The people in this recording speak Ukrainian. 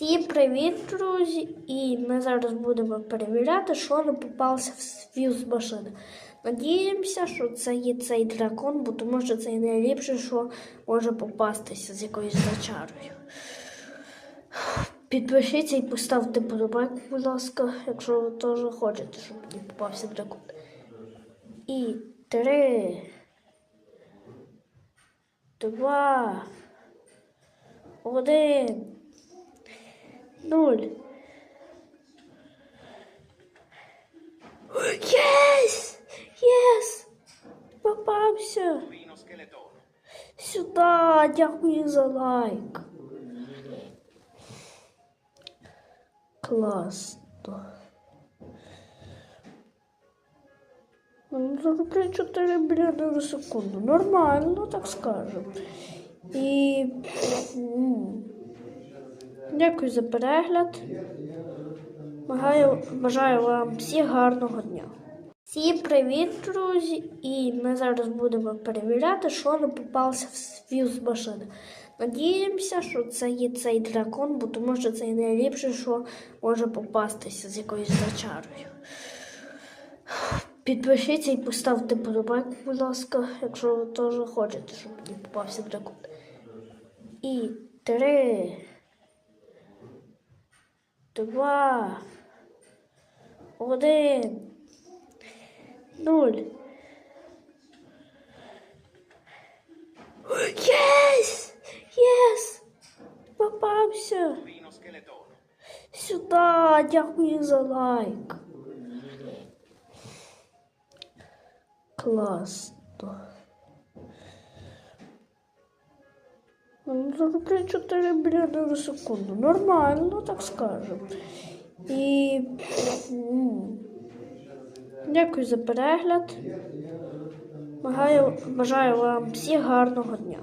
Всім привіт, друзі! І ми зараз будемо перевіряти, що не попався в світ з машини. Надіємося, що це є цей дракон, бо тому що це найліпше, що може попастися з якоюсь зачарою. Підпишіться і поставте подобайку, будь ласка, якщо ви теж хочете, щоб мені попався дракон. І три, два, один. Нуль. Єс! Єс! Попався! Сюди! Дякую за лайк. Класно. Ну, Зроблю 4 біляди на секунду. Нормально, так скажемо. І. Дякую за перегляд. Бажаю, бажаю вам всіх гарного дня. Всім привіт, друзі! І ми зараз будемо перевіряти, що не попався в світ з машини. Надіємося, що це є цей дракон, бо тому що це найліпше, що може попастися з якоюсь зачарою. Підпишіться і поставте подобайку, будь ласка, якщо ви теж хочете, щоб мені попався дракон. І три два, один, нуль. Єс! Єс! Попався! Сюди! Дякую за лайк. Класно. Ну, Зроблю 4 біляди на секунду. Нормально, так скажемо. І. Дякую за перегляд. Бажаю, бажаю вам всіх гарного дня.